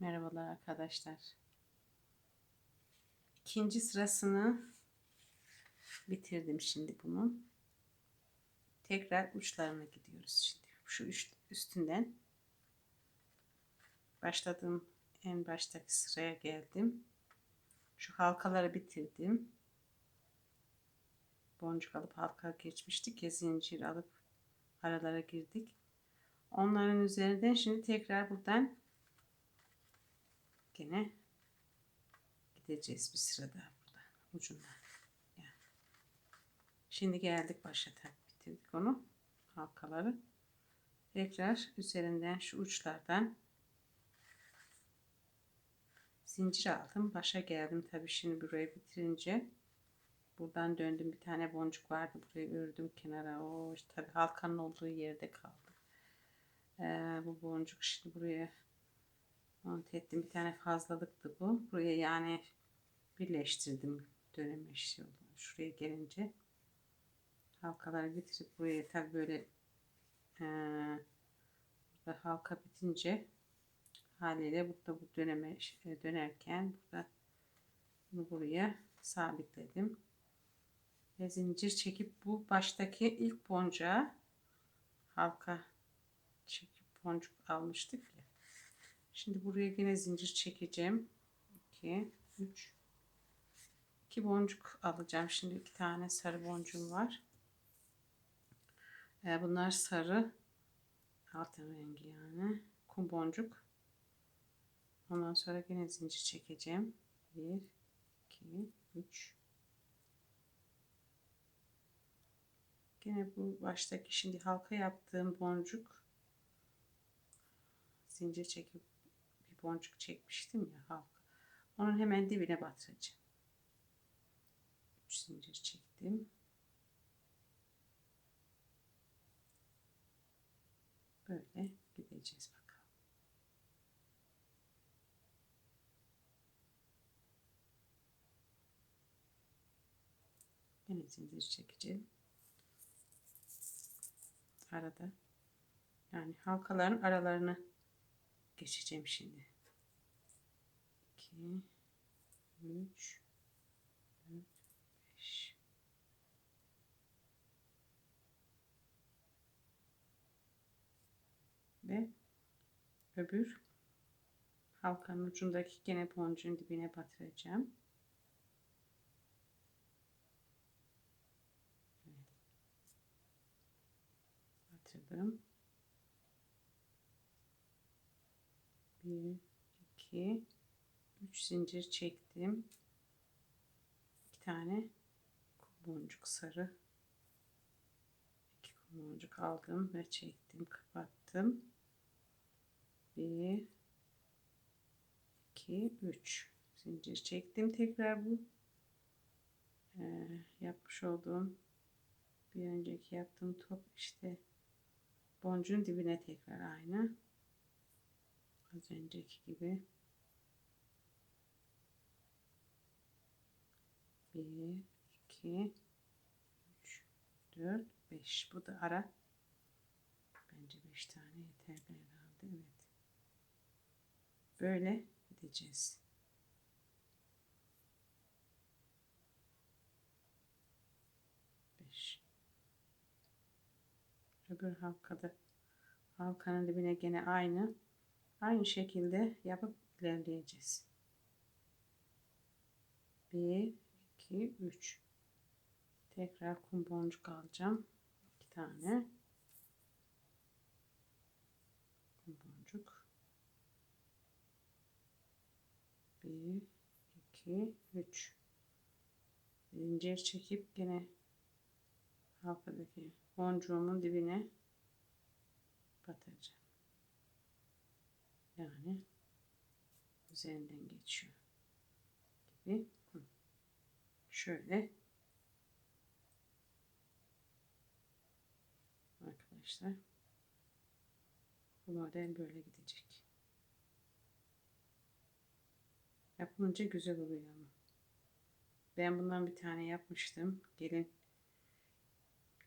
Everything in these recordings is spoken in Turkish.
Merhabalar arkadaşlar. İkinci sırasını bitirdim şimdi bunun. Tekrar uçlarına gidiyoruz şimdi. Şu üst- üstünden başladığım en baştaki sıraya geldim. Şu halkaları bitirdim. Boncuk alıp halka geçmiştik ya zincir alıp aralara girdik. Onların üzerinden şimdi tekrar buradan Gene gideceğiz bir sıra daha burada ucundan. Şimdi geldik başa bitirdik onu halkaları. Tekrar üzerinden şu uçlardan zincir aldım. Başa geldim tabii şimdi burayı bitirince buradan döndüm bir tane boncuk vardı burayı ördüm kenara. O işte tabii halkanın olduğu yerde kaldı. Ee, bu boncuk şimdi buraya Mont ettim. Bir tane fazlalıktı bu. Buraya yani birleştirdim dönemeç yolu. Şuraya gelince halkaları getirip buraya tabi böyle e, halka bitince haliyle burada bu döneme e, dönerken burada bunu buraya sabitledim. Ve zincir çekip bu baştaki ilk boncuğa halka çekip boncuk almıştık. Şimdi buraya yine zincir çekeceğim. 2 3 2 boncuk alacağım. Şimdi iki tane sarı boncuğum var. Ee, bunlar sarı altın rengi yani. Kum boncuk. Ondan sonra yine zincir çekeceğim. 1 2 3 Yine bu baştaki şimdi halka yaptığım boncuk zincir çekip boncuk çekmiştim ya halka. Onun hemen dibine batıracağım. 3 zincir çektim. Böyle gideceğiz bakalım. Yine zincir çekeceğim. Arada yani halkaların aralarını geçeceğim şimdi. 2 3 4 5 ve öbür halkanın ucundaki gene boncuğun dibine batıracağım. Batırdım. 1 2 3 zincir çektim. 2 tane boncuk sarı 2 boncuk aldım ve çektim, kapattım. 1 2 3 zincir çektim. Tekrar bu ee, yapmış olduğum bir önceki yaptığım top işte boncuğun dibine tekrar aynı az önceki gibi bir iki üç dört beş. Bu da ara. Bence beş tane yeterli herhalde evet. Böyle gideceğiz. Beş. Öbür halkada halkanın dibine gene aynı Aynı şekilde yapıp ilerleyeceğiz. 1, 2, 3. Tekrar kum boncuk alacağım. 2 tane. Kum boncuk. 1, 2, 3. Zincir çekip yine halkadaki boncuğumun dibine batacağım. Yani üzerinden geçiyor gibi. Şöyle arkadaşlar bu model böyle gidecek. Yapılınca güzel oluyor ama. Ben bundan bir tane yapmıştım. Gelin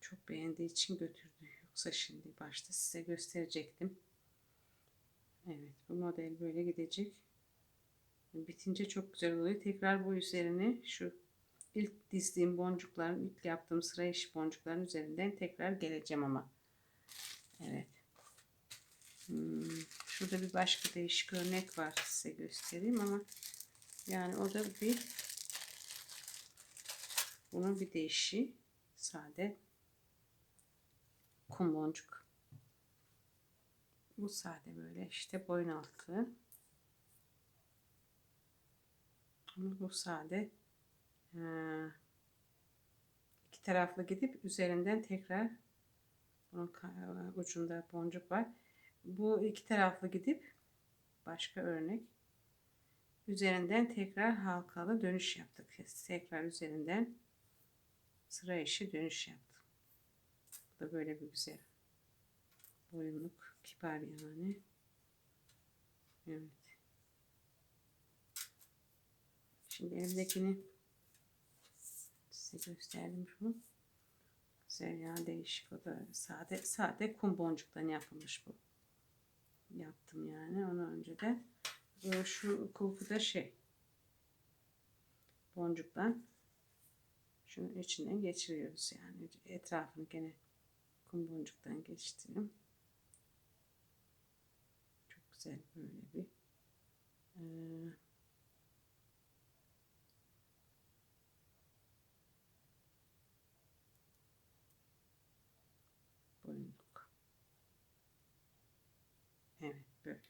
çok beğendiği için götürdü. Yoksa şimdi başta size gösterecektim. Evet Bu model böyle gidecek. Bitince çok güzel oluyor. Tekrar bu üzerine şu ilk dizdiğim boncukların, ilk yaptığım sıra işi boncukların üzerinden tekrar geleceğim ama. Evet. Hmm, şurada bir başka değişik örnek var size göstereyim ama yani o da bir bunun bir değişi sade kum boncuk. Bu sade böyle işte boyun altı. Ama bu sade iki taraflı gidip üzerinden tekrar bunun ucunda boncuk var. Bu iki taraflı gidip başka örnek üzerinden tekrar halkalı dönüş yaptık. Tekrar üzerinden sıra işi dönüş yaptım. Bu da böyle bir güzel boyunluk kibar yani. Evet. Şimdi elimdekini size gösterdim şunu. Güzel değişik o da sade sade kum boncuktan yapılmış bu. Yaptım yani onu önceden. Böyle şu kulpu da şey boncuktan şunun içinden geçiriyoruz yani etrafını gene kum boncuktan geçtirdim. Çok güzel böyle bir ee, boyunluk. Evet böyle.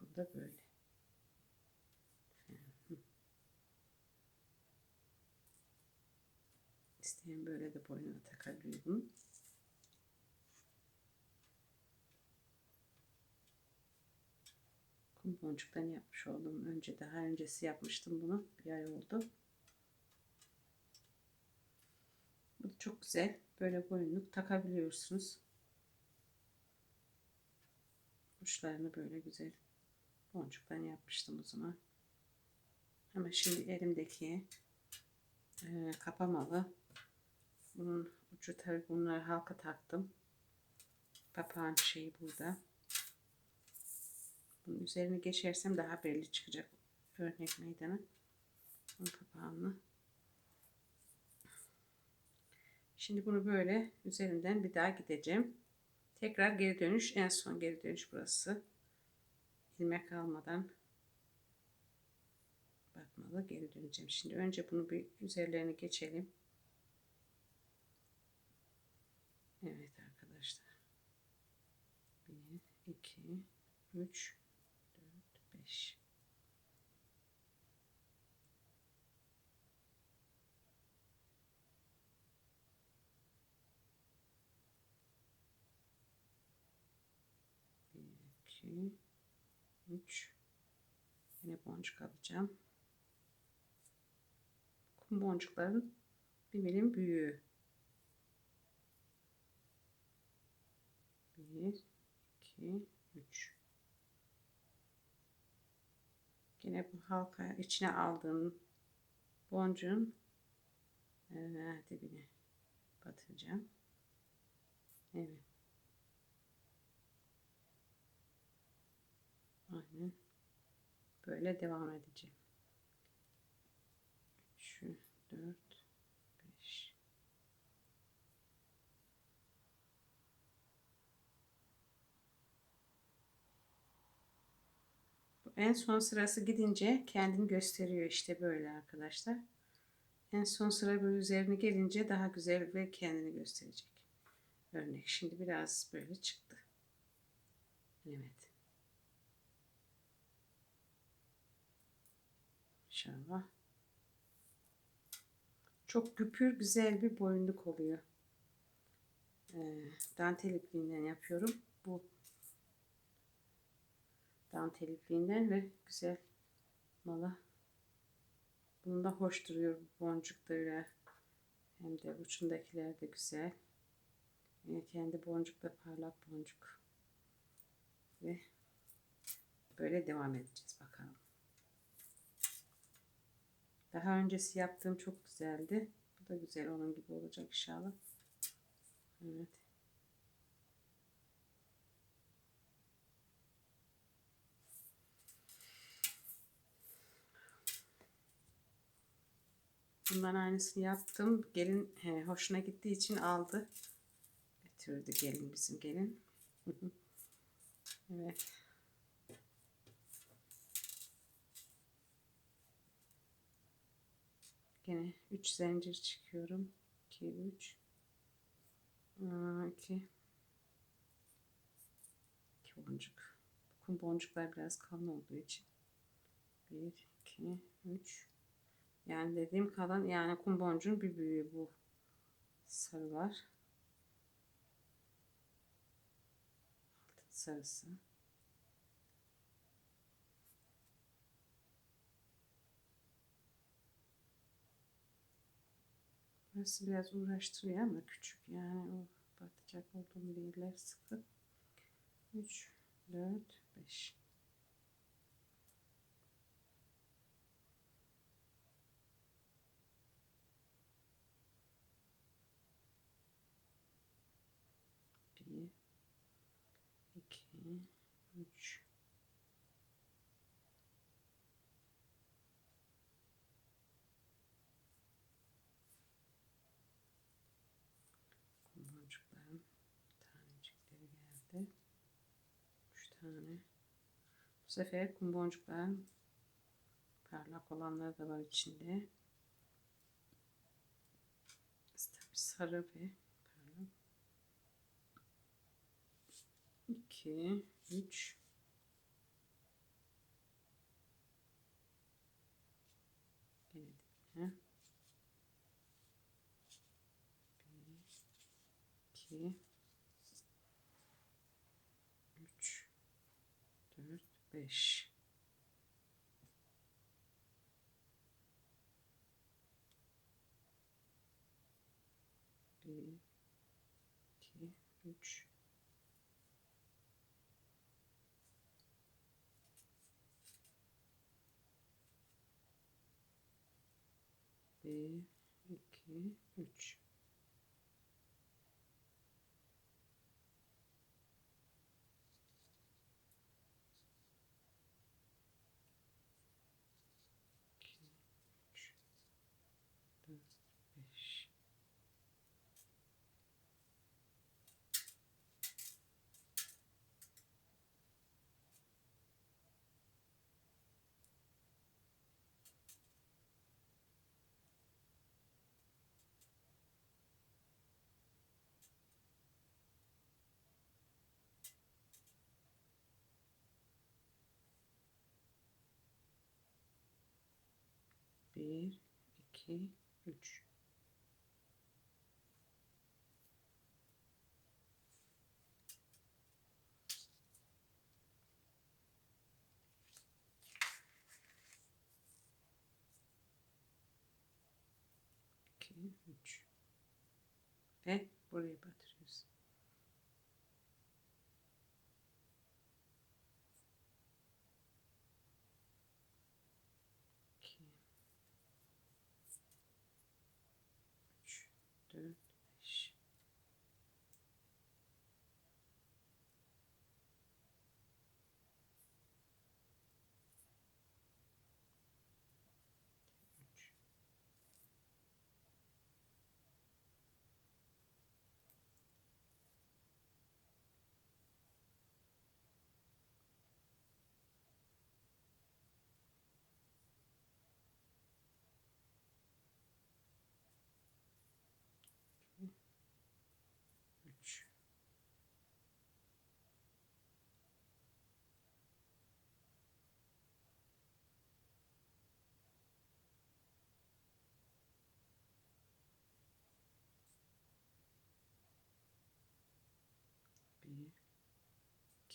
Bu da böyle. İsteyen böyle de boynuna takabilir bunu. Kum boncuktan yapmış oldum. Önce daha öncesi yapmıştım bunu. Bir ay oldu. Bu da çok güzel. Böyle boyunluk takabiliyorsunuz. Uçlarını böyle güzel boncuktan yapmıştım o zaman. Ama şimdi elimdeki e, kapamalı. Bunun ucu tabi bunları halka taktım. Papağan şeyi burada. Bunun üzerine geçersem daha belli çıkacak örnek meydana. Bunun kapağını. Şimdi bunu böyle üzerinden bir daha gideceğim. Tekrar geri dönüş. En son geri dönüş burası. ilmek almadan batmalı geri döneceğim. Şimdi önce bunu bir üzerlerine geçelim. Evet arkadaşlar. 1, 2, 3, Şey, 2 3 yine boncuk alacağım. Kum boncukların bir milim büyüğü. 1 2 3 Yine bu halka içine aldığım boncuğun e, dibine batıracağım. Evet. Aynen. Böyle devam edeceğim. 3 4 En son sırası gidince kendini gösteriyor işte böyle arkadaşlar. En son sıra böyle üzerine gelince daha güzel ve kendini gösterecek. Örnek şimdi biraz böyle çıktı. Evet. İnşallah. Çok güpür güzel bir boyunluk oluyor. Ee, dantel ipliğinden yapıyorum. Bu dantel ipliğinden ve güzel malı. Bunun da hoş duruyor boncukları. Hem de uçundakiler de güzel. Yine kendi boncuk da parlak boncuk. Ve böyle devam edeceğiz bakalım. Daha öncesi yaptığım çok güzeldi. Bu da güzel onun gibi olacak inşallah. Evet. Bundan aynısını yaptım. Gelin he, hoşuna gittiği için aldı. Götürdü gelin bizim gelin. evet. Gene 3 zincir çıkıyorum. 2 3 2 2 boncuk. Kum boncuklar biraz kalın olduğu için 1 2 3 yani dediğim kalan yani kum boncuğun bir büyüğü bu sarılar. Altın sarısı. Burası biraz uğraştırıyor ama küçük yani o batacak olduğum değiller sıkı. 3, 4, 5. Bir, iki, üç, boncukların tanecikleri geldi. Üç tane. Bu sefer kum boncukların parlak olanları da var içinde. Tabii sarı ve parlak. 2 3 Gene dibine. 1 2 5 1 2 3 1 2 3 Bir, iki, üç. İki, üç. Ve buraya batırıyoruz.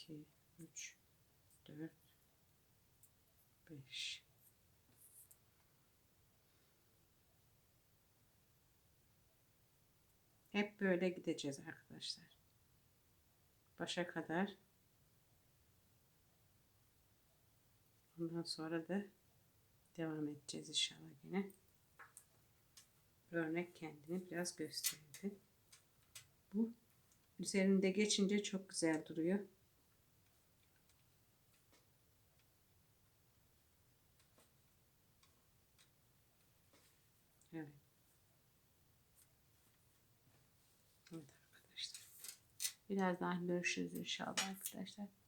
2, 3, 4, 5. Hep böyle gideceğiz arkadaşlar. Başa kadar. Ondan sonra da devam edeceğiz inşallah yine. Bu örnek kendini biraz gösterdi. Bu üzerinde geçince çok güzel duruyor. Birazdan görüşürüz inşallah arkadaşlar.